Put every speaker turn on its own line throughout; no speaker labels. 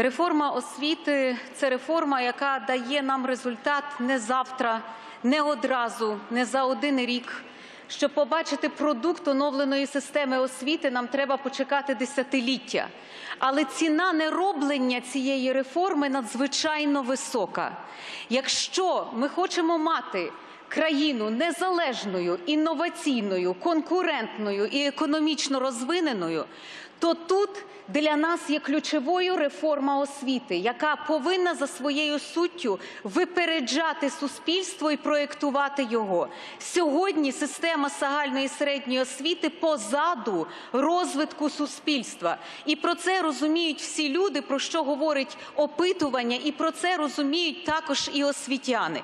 Реформа освіти це реформа, яка дає нам результат не завтра, не одразу, не за один рік. Щоб побачити продукт оновленої системи освіти, нам треба почекати десятиліття. Але ціна нероблення цієї реформи надзвичайно висока. Якщо ми хочемо мати країну незалежною, інноваційною, конкурентною і економічно розвиненою, то тут для нас є ключовою реформа освіти, яка повинна за своєю суттю випереджати суспільство і проєктувати його. Сьогодні система загальної середньої освіти позаду розвитку суспільства. І про це розуміють всі люди, про що говорить опитування, і про це розуміють також і освітяни.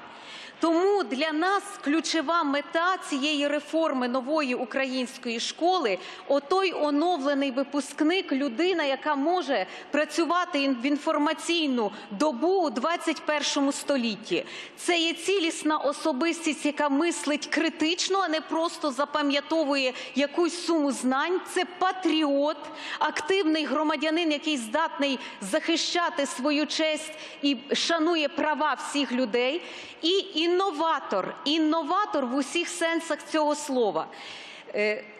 Тому для нас ключова мета цієї реформи нової української школи отой оновлений випускник, людина, яка може працювати в інформаційну добу у 21 столітті. Це є цілісна особистість, яка мислить критично, а не просто запам'ятовує якусь суму знань. Це патріот, активний громадянин, який здатний захищати свою честь і шанує права всіх людей. І інноватор, інноватор в усіх сенсах цього слова.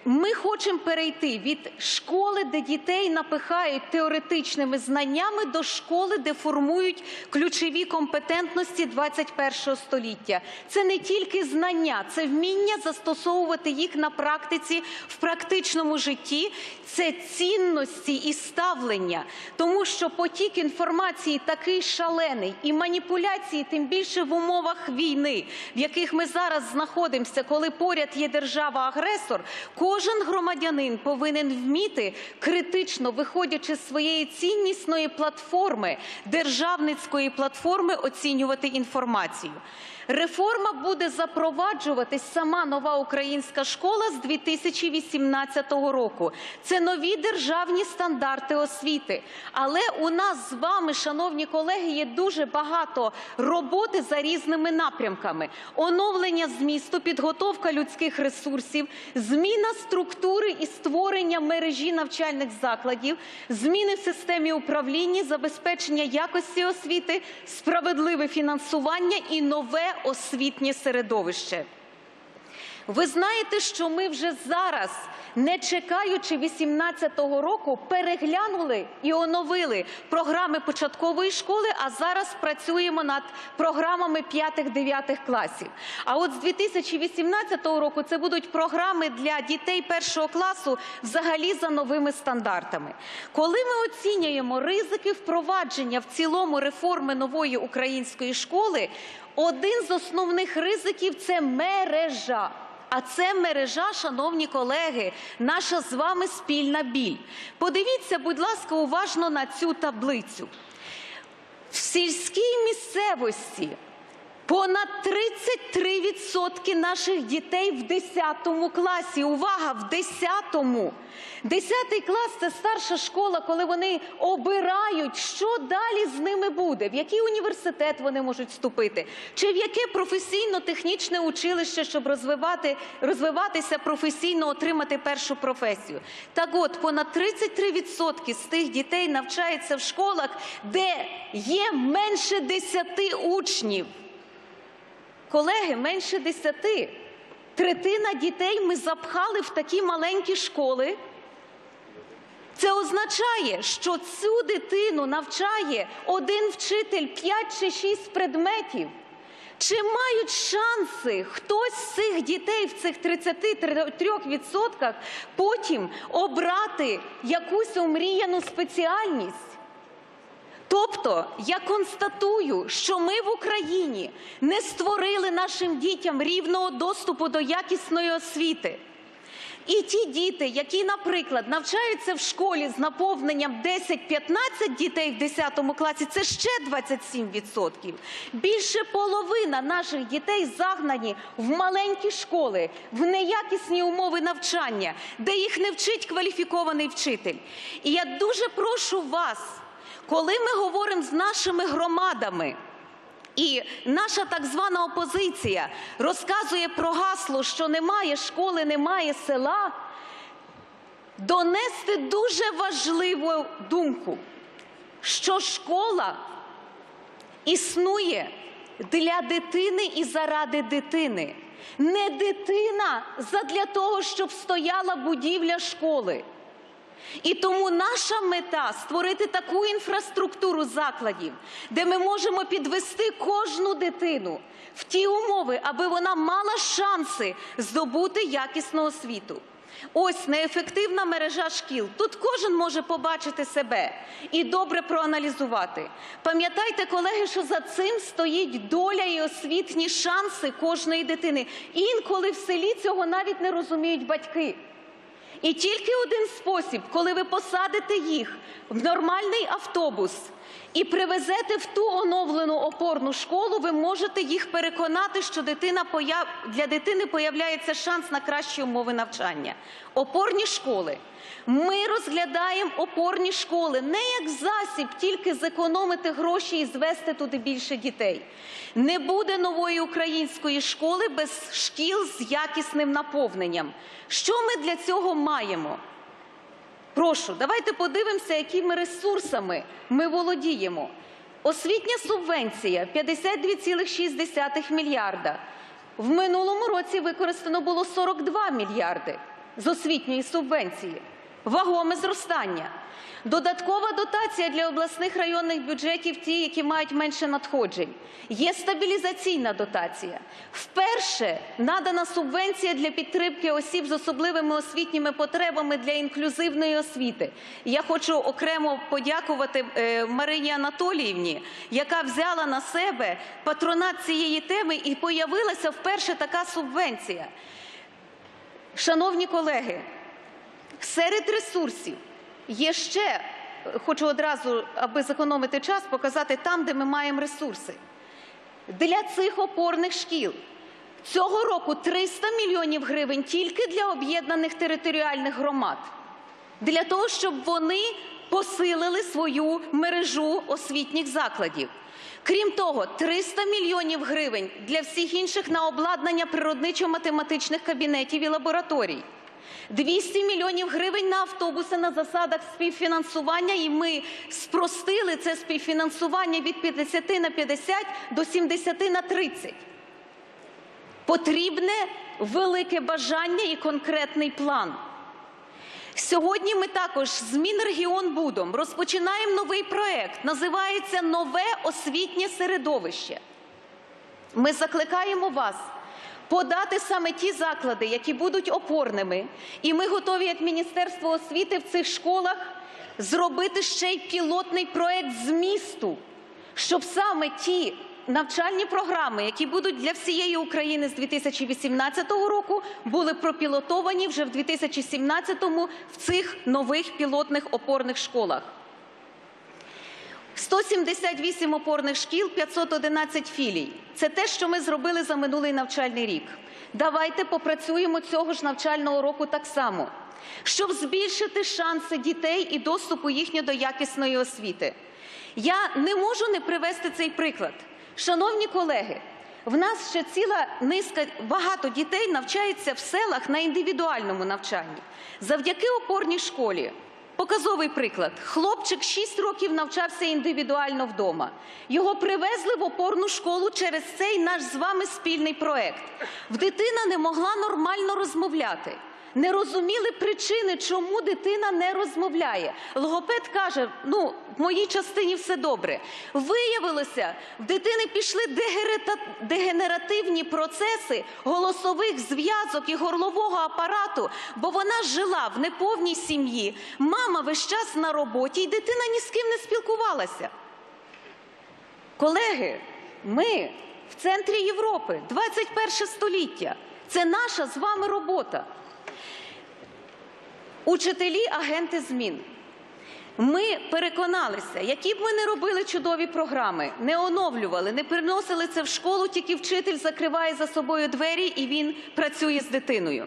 Ми хочемо перейти від школи, де дітей напихають теоретичними знаннями, до школи, де формують ключові компетентності 21 століття. Це не тільки знання, це вміння застосовувати їх на практиці в практичному житті. Це цінності і ставлення, тому що потік інформації такий шалений і маніпуляції, тим більше в умовах війни, в яких ми зараз знаходимося, коли поряд є держава-агресор. Кожен громадянин повинен вміти критично, виходячи з своєї ціннісної платформи, державницької платформи, оцінювати інформацію. Реформа буде запроваджуватись сама нова українська школа з 2018 року. Це нові державні стандарти освіти. Але у нас з вами, шановні колеги, є дуже багато роботи за різними напрямками: оновлення змісту, підготовка людських ресурсів, зміна структури і створення мережі навчальних закладів, зміни в системі управління, забезпечення якості освіти, справедливе фінансування і нове освітнє середовище. Ви знаєте, що ми вже зараз, не чекаючи 18-го року, переглянули і оновили програми початкової школи, а зараз працюємо над програмами 5-9 класів. А от з 2018 року це будуть програми для дітей першого класу взагалі за новими стандартами. Коли ми оцінюємо ризики впровадження в цілому реформи нової української школи, один з основних ризиків це мережа. А це мережа, шановні колеги, наша з вами спільна біль. Подивіться, будь ласка, уважно на цю таблицю. В сільській місцевості понад 33% наших дітей в 10 класі. Увага, в 10-му. 10 клас це старша школа, коли вони обирають, що далі з ними буде, в який університет вони можуть вступити, чи в яке професійно-технічне училище, щоб розвивати, розвиватися професійно, отримати першу професію. Так от, понад 33% з тих дітей навчаються в школах, де є менше 10 учнів. Колеги, менше 10. Третина дітей ми запхали в такі маленькі школи. Це означає, що цю дитину навчає один вчитель 5 чи 6 предметів. Чи мають шанси хтось з цих дітей в цих 33% потім обрати якусь омріяну спеціальність? Тобто я констатую, що ми в Україні не створили нашим дітям рівного доступу до якісної освіти. І ті діти, які, наприклад, навчаються в школі з наповненням 10-15 дітей в 10 класі, це ще 27%. Більше половина наших дітей загнані в маленькі школи, в неякісні умови навчання, де їх не вчить кваліфікований вчитель. І я дуже прошу вас. Коли ми говоримо з нашими громадами, і наша так звана опозиція розказує про гасло, що немає школи, немає села, донести дуже важливу думку. що школа існує для дитини і заради дитини. Не дитина задля того, щоб стояла будівля школи. І тому наша мета створити таку інфраструктуру закладів, де ми можемо підвести кожну дитину в ті умови, аби вона мала шанси здобути якісну освіту. Ось неефективна мережа шкіл. Тут кожен може побачити себе і добре проаналізувати. Пам'ятайте, колеги, що за цим стоїть доля і освітні шанси кожної дитини. Інколи в селі цього навіть не розуміють батьки. І тільки один спосіб, коли ви посадите їх в нормальний автобус і привезете в ту оновлену опорну школу, ви можете їх переконати, що дитина для дитини появляється шанс на кращі умови навчання. Опорні школи. Ми розглядаємо опорні школи не як засіб тільки зекономити гроші і звести туди більше дітей. Не буде нової української школи без шкіл з якісним наповненням. Що ми для цього маємо? Прошу, давайте подивимося, якими ресурсами ми володіємо. Освітня субвенція 52,6 мільярда. В минулому році використано було 42 мільярди з освітньої субвенції. Вагоме зростання. Додаткова дотація для обласних районних бюджетів, ті, які мають менше надходжень. Є стабілізаційна дотація. Вперше надана субвенція для підтримки осіб з особливими освітніми потребами для інклюзивної освіти. Я хочу окремо подякувати е, Марині Анатоліївні, яка взяла на себе патронат цієї теми і появилася вперше така субвенція. Шановні колеги, серед ресурсів є ще, хочу одразу, аби зекономити час, показати там, де ми маємо ресурси. Для цих опорних шкіл цього року 300 мільйонів гривень тільки для об'єднаних територіальних громад, для того, щоб вони посилили свою мережу освітніх закладів. Крім того, 300 мільйонів гривень для всіх інших на обладнання природничо-математичних кабінетів і лабораторій. 200 мільйонів гривень на автобуси на засадах співфінансування, і ми спростили це співфінансування від 50 на 50 до 70 на 30. Потрібне велике бажання і конкретний план. Сьогодні ми також з Мінрегіонбудом розпочинаємо новий проект. Називається Нове освітнє середовище. Ми закликаємо вас подати саме ті заклади, які будуть опорними, і ми готові, як Міністерство освіти, в цих школах зробити ще й пілотний проект змісту, щоб саме ті навчальні програми, які будуть для всієї України з 2018 року, були пропілотовані вже в 2017 в цих нових пілотних опорних школах. 178 опорних шкіл, 511 філій. Це те, що ми зробили за минулий навчальний рік. Давайте попрацюємо цього ж навчального року так само, щоб збільшити шанси дітей і доступу їхнього до якісної освіти. Я не можу не привести цей приклад. Шановні колеги, в нас ще ціла низка багато дітей навчається в селах на індивідуальному навчанні. Завдяки опорній школі Показовий приклад. Хлопчик 6 років навчався індивідуально вдома. Його привезли в опорну школу через цей наш з вами спільний проект. В дитина не могла нормально розмовляти. Не розуміли причини, чому дитина не розмовляє. Логопед каже: ну, в моїй частині все добре. Виявилося, в дитини пішли дегенеративні процеси голосових зв'язок і горлового апарату, бо вона жила в неповній сім'ї. Мама весь час на роботі, і дитина ні з ким не спілкувалася. Колеги, ми в центрі Європи, 21 століття. Це наша з вами робота. Учителі, агенти змін. Ми переконалися, які б ми не робили чудові програми, не оновлювали, не приносили це в школу, тільки вчитель закриває за собою двері і він працює з дитиною.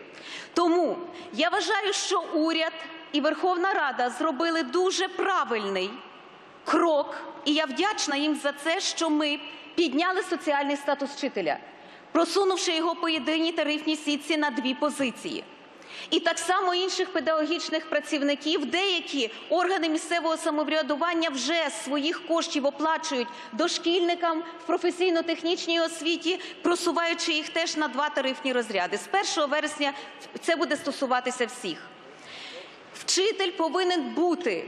Тому я вважаю, що уряд і Верховна Рада зробили дуже правильний крок, і я вдячна їм за це, що ми підняли соціальний статус вчителя, просунувши його по єдиній тарифній сітці на дві позиції. І так само інших педагогічних працівників, деякі органи місцевого самоврядування вже своїх коштів оплачують дошкільникам в професійно-технічній освіті, просуваючи їх теж на два тарифні розряди. З 1 вересня це буде стосуватися всіх. Вчитель повинен бути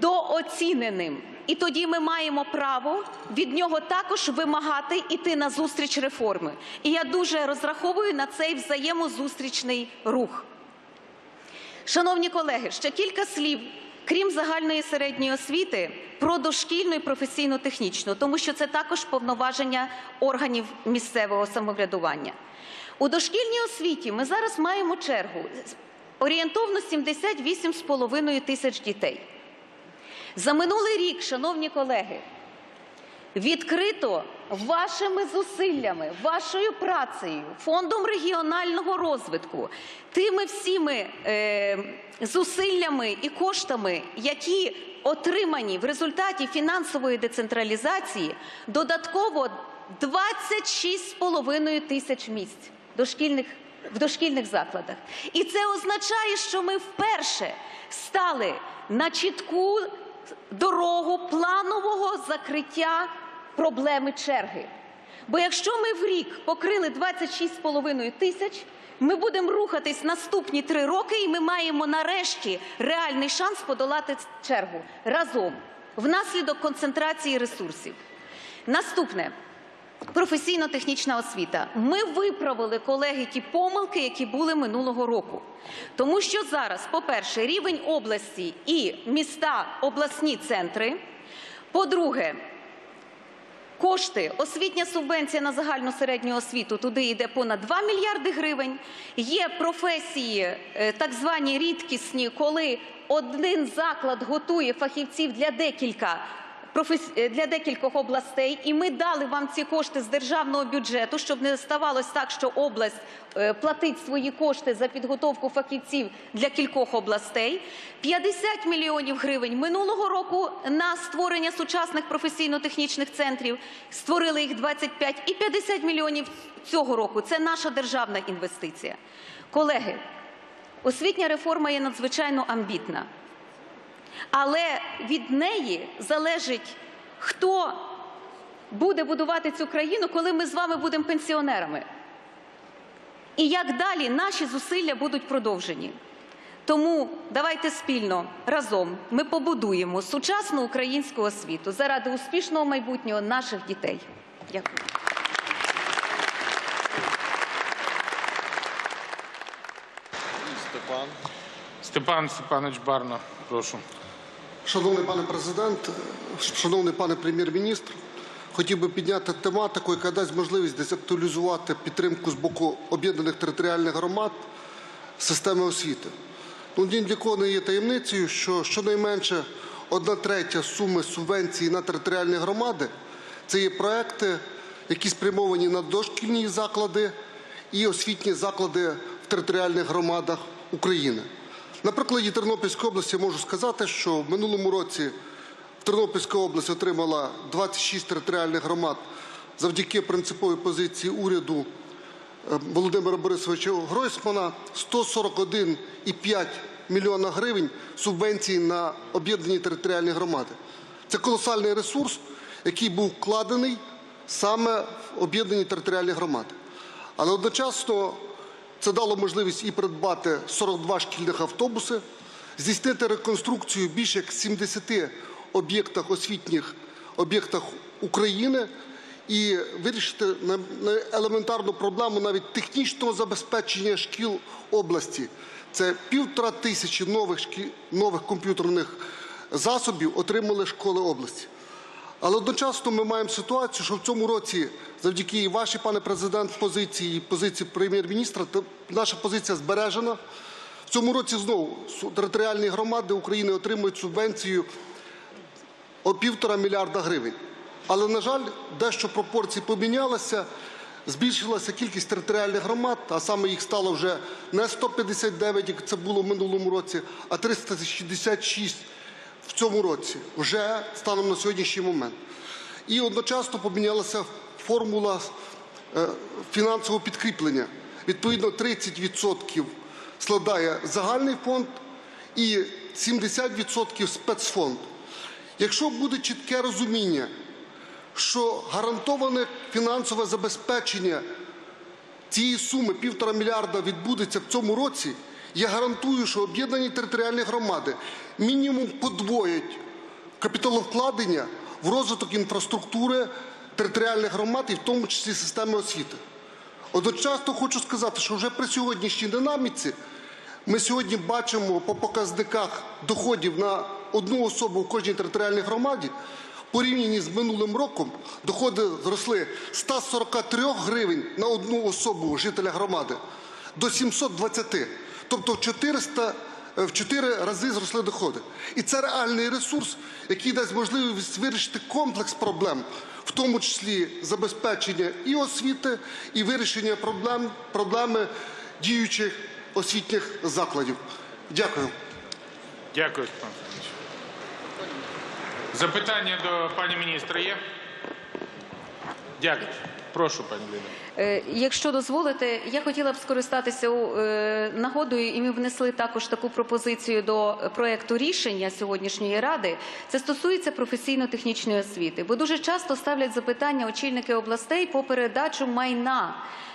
дооціненим. І тоді ми маємо право від нього також вимагати іти на зустріч реформи. І я дуже розраховую на цей взаємозустрічний рух. Шановні колеги, ще кілька слів, крім загальної середньої освіти, про дошкільну і професійно-технічну, тому що це також повноваження органів місцевого самоврядування. У дошкільній освіті ми зараз маємо чергу орієнтовно 78,5 тисяч дітей. За минулий рік, шановні колеги, відкрито вашими зусиллями, вашою працею, фондом регіонального розвитку, тими всіми е, зусиллями і коштами, які отримані в результаті фінансової децентралізації, додатково 26,5 тисяч місць дошкільних в дошкільних закладах. І це означає, що ми вперше стали на чітку дорогу планового закриття проблеми черги. Бо якщо ми в рік покрили 26,5 тисяч, ми будемо рухатись наступні три роки, і ми маємо нарешті реальний шанс подолати чергу разом внаслідок концентрації ресурсів. Наступне професійно-технічна освіта. Ми виправили, колеги, ті помилки, які були минулого року. Тому що зараз, по-перше, рівень області і міста обласні центри. По-друге, Кошти, освітня субвенція на загальну середню освіту, туди йде понад 2 мільярди гривень. Є професії е, так звані рідкісні, коли один заклад готує фахівців для декілька для декількох областей, і ми дали вам ці кошти з державного бюджету, щоб не ставалось так, що область е, платить свої кошти за підготовку фахівців для кількох областей. 50 мільйонів гривень минулого року на створення сучасних професійно-технічних центрів. Створили їх 25 і 50 мільйонів цього року. Це наша державна інвестиція. Колеги, освітня реформа є надзвичайно амбітна. Але від неї залежить, хто буде будувати цю країну, коли ми з вами будемо пенсіонерами. І як далі наші зусилля будуть продовжені. Тому давайте спільно разом ми побудуємо сучасну українську освіту заради успішного майбутнього наших дітей. Дякую.
Степан.
Степан Степанович Барна, прошу.
Шановний пане президент, шановний пане прем'єр-міністр, хотів би підняти тематику, яка дасть можливість десь актуалізувати підтримку з боку об'єднаних територіальних громад системи освіти. Ну, ні для кого не є таємницею, що щонайменше одна третя суми субвенції на територіальні громади це є проекти, які спрямовані на дошкільні заклади і освітні заклади в територіальних громадах України. На прикладі Тернопільської області можу сказати, що в минулому році Тернопільська область отримала 26 територіальних громад завдяки принциповій позиції уряду е, Володимира Борисовича Гройсмана 141,5 мільйона гривень субвенцій на об'єднані територіальні громади. Це колосальний ресурс, який був вкладений саме в об'єднані територіальні громади. Але одночасно це дало можливість і придбати 42 шкільних автобуси, здійснити реконструкцію більше як 70 об'єктах освітніх об'єктах України і вирішити елементарну проблему навіть технічного забезпечення шкіл області. Це півтора тисячі нових шкі- нових комп'ютерних засобів отримали школи області. Але одночасно ми маємо ситуацію, що в цьому році, завдяки і вашій, пане президент, позиції, і позиції прем'єр-міністра, наша позиція збережена. В цьому році знову територіальні громади України отримують субвенцію о півтора мільярда гривень. Але, на жаль, дещо пропорції помінялися. Збільшилася кількість територіальних громад, а саме їх стало вже не 159, як це було в минулому році, а 366 в цьому році, вже станом на сьогоднішній момент. І одночасно помінялася формула е, фінансового підкріплення. Відповідно, 30% складає загальний фонд і 70% спецфонд. Якщо буде чітке розуміння, що гарантоване фінансове забезпечення цієї суми півтора мільярда відбудеться в цьому році, я гарантую, що об'єднані територіальні громади мінімум подвоять капіталовкладення в розвиток інфраструктури територіальних громад і в тому числі системи освіти. Одночасно хочу сказати, що вже при сьогоднішній динаміці ми сьогодні бачимо по показниках доходів на одну особу в кожній територіальній громаді. Порівняні з минулим роком доходи зросли з 143 гривень на одну особу жителя громади до 720. Тобто в 400 в 4 рази зросли доходи. І це реальний ресурс, який дасть можливість вирішити комплекс проблем, в тому числі забезпечення і освіти, і вирішення проблем, проблеми діючих освітніх закладів. Дякую.
Дякую, Степан Степанович. Запитання до пані міністра є? Дякую. Прошу, пані Ліна.
Е, Якщо дозволите, я хотіла б скористатися е, нагодою, і ми внесли також таку пропозицію до проекту рішення сьогоднішньої ради. Це стосується професійно-технічної освіти, бо дуже часто ставлять запитання очільники областей по передачу майна.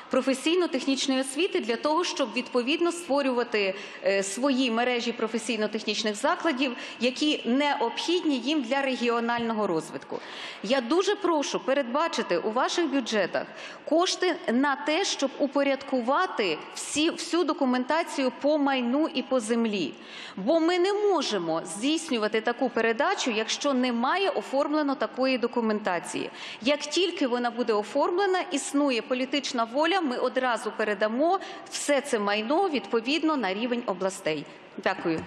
Професійно-технічної освіти для того, щоб відповідно створювати е, свої мережі професійно-технічних закладів, які необхідні їм для регіонального розвитку. Я дуже прошу передбачити у ваших бюджетах кошти на те, щоб упорядкувати всю документацію по майну і по землі. Бо ми не можемо здійснювати таку передачу, якщо немає оформлено такої документації. Як тільки вона буде оформлена, існує політична воля, ми одразу передамо все це майно відповідно на рівень областей. Дякую.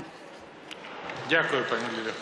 Дякую, пані Лілія.